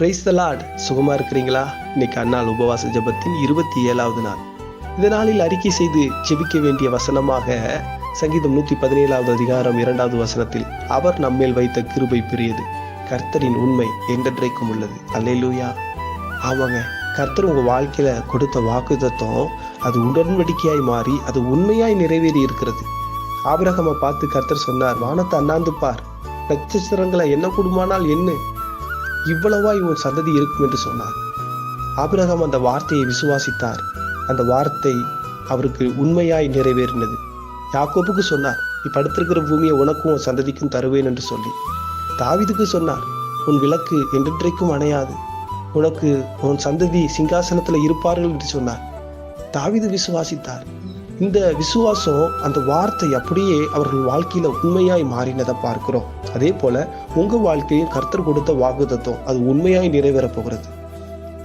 Praise the Lord சுகமா இருக்கிறீங்களா? இன்னைக்கு அந்நாள் உபவாச ஜெபத்தின் இருபத்தி ஏழாவது நாள். இந்த நாளில் அறிக்கை செய்து ஜெபிக்க வேண்டிய வசனமாக சங்கீதம் நூத்தி பதினேழாவது அதிகாரம் இரண்டாவது வசனத்தில் அவர் நம்மேல் வைத்த கிருபை பெரியது. கர்த்தரின் உண்மை என்றென்றைக்கும் உள்ளது. அல்லேலூயா. ஆமாங்க. கர்த்தர் உங்கள் வாழ்க்கையில கொடுத்த வாக்கு அது உடன்படிக்கையாய் மாறி அது உண்மையாய் நிறைவேறி இருக்கிறது. ஆபிரகமை பார்த்து கர்த்தர் சொன்னார் வானத்தை அண்ணாந்து பார். நட்சத்திரங்களை என்ன கூடுமானால் என்ன? இவ்வளவாய் உன் சந்ததி இருக்கும் என்று சொன்னார். ஆபிரகாம் அந்த வார்த்தையை விசுவாசித்தார். அந்த வார்த்தை அவருக்கு உண்மையாய் நிறைவேறினது. யாக்கோப்புக்கு சொன்னார் நீ படுத்திருக்கிற பூமியை உனக்கும் உன் சந்ததிக்கும் தருவேன் என்று சொல்லி. தாவீதுக்கு சொன்னார் உன் விளக்கு என்றென்றைக்கும் அணையாது. உனக்கு உன் சந்ததி சிங்காசனத்துல இருப்பார்கள் என்று சொன்னார். தாவிது விசுவாசித்தார். இந்த விசுவாசம் அந்த வார்த்தை அப்படியே அவர்கள் வாழ்க்கையில உண்மையாய் மாறினதை பார்க்கிறோம். அதே போல உங்க வாழ்க்கையும் கர்த்தர் கொடுத்த வாக்குதத்துவம் அது உண்மையாய் நிறைவேறப் போகிறது.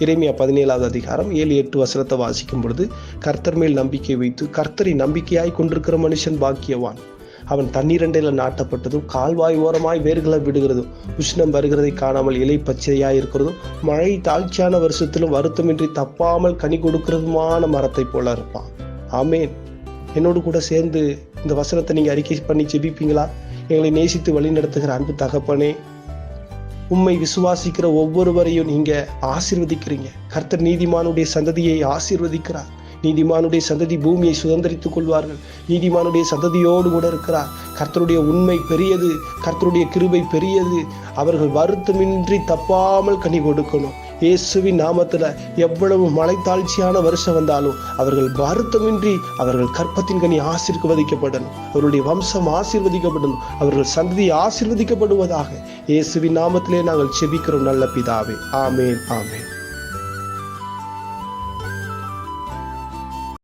இறைமையா பதினேழாவது அதிகாரம் ஏழு எட்டு வசனத்தை வாசிக்கும் பொழுது கர்த்தர் மேல் நம்பிக்கை வைத்து கர்த்தரை நம்பிக்கையாய் கொண்டிருக்கிற மனுஷன் பாக்கியவான். அவன் தண்ணீரண்டையில் நாட்டப்பட்டதும் கால்வாய் ஓரமாய் வேர்களை விடுகிறதும் உஷ்ணம் வருகிறதை காணாமல் இலை பச்சையாய் இருக்கிறதும் மழை தாழ்ச்சியான வருஷத்திலும் வருத்தமின்றி தப்பாமல் கனி கொடுக்கிறதுமான மரத்தை போல இருப்பான். ஆமேன். என்னோடு கூட சேர்ந்து இந்த வசனத்தை நீங்கள் அறிக்கை பண்ணி ஜெபிப்பீங்களா? எங்களை நேசித்து வழி நடத்துகிற அன்பு தகப்பனே உண்மை விசுவாசிக்கிற ஒவ்வொருவரையும் நீங்கள் ஆசீர்வதிக்கிறீங்க. கர்த்தர் நீதிமானுடைய சந்ததியை ஆசீர்வதிக்கிறார். நீதிமானுடைய சந்ததி பூமியை சுதந்திரித்துக் கொள்வார்கள். நீதிமானுடைய சந்ததியோடு கூட இருக்கிறார். கர்த்தருடைய உண்மை பெரியது கர்த்தருடைய கிருபை பெரியது. அவர்கள் வருத்தமின்றி தப்பாமல் கனி கொடுக்கணும். இயேசுவின் நாமத்துல எவ்வளவு மலை தாழ்ச்சியான வருஷம் வந்தாலும் அவர்கள் வருத்தமின்றி அவர்கள் கற்பத்தின் கனி ஆசீர்வதிக்கப்படணும். அவருடைய வம்சம் ஆசீர்வதிக்கப்படணும். அவர்கள் சந்ததி ஆசீர்வதிக்கப்படுவதாக இயேசுவின் நாமத்திலே நாங்கள் செபிக்கிறோம் நல்ல பிதாவே. ஆமேன் ஆமேன்.